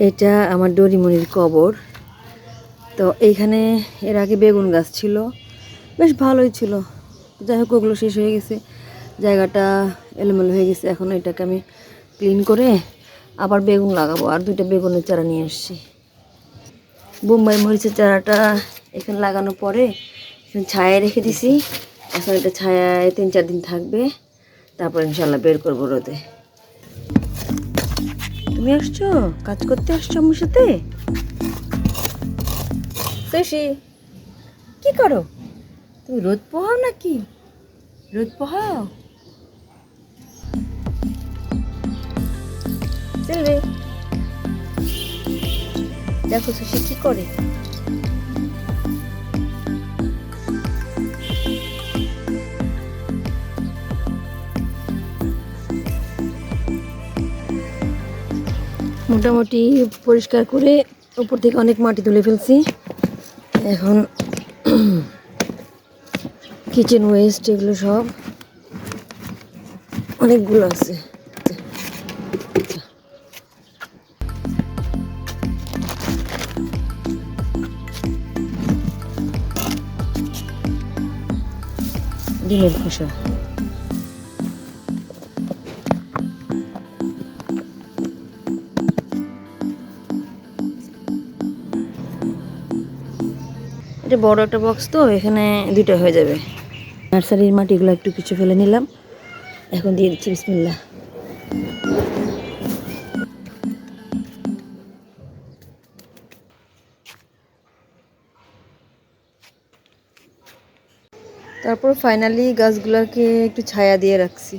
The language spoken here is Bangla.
এটা আমার ডরিমনির কবর। তো এইখানে এর আগে বেগুন গাছ ছিল, বেশ ভালোই ছিল। যাই হোক ওগুলো শেষ হয়ে গেছে। জায়গাটা এলোমেলো হয়ে গেছে। এখন এটাকে আমি ক্লিন করে আবার বেগুন লাগাবো। আর দুইটা বেগুনের চারা নিয়ে আসছি। বোম্বাই মরিচের চারাটা এখানে লাগানোর পরে এখানে ছায়ায় রেখে দিছি। এখন এটা ছায়ায় তিন চার দিন থাকবে। তারপর ইনশাল্লাহ বের করব রোদে। তুমি আসছো? কাজ করতে আসছো আমার সাথে? শশী, কি করো? তুমি রোদ পোহাও নাকি? রোদ পোহাও? চলবে। দেখো শশী কি করে। মোটামুটি পরিষ্কার করে উপর থেকে অনেক মাটি তুলে ফেলছি। এখন কিচেন ওয়েস্ট এগুলো সব অনেকগুলো আছে। ডিমের খোসা। এটা বড় একটা বক্স তো, এখানে দুইটা হয়ে যাবে। নার্সারির মাটিগুলো একটু কিছু ফেলে নিলাম। এখন দিয়ে দিচ্ছি বিসমিল্লা তারপর ফাইনালি গাছগুলোকে একটু ছায়া দিয়ে রাখছি।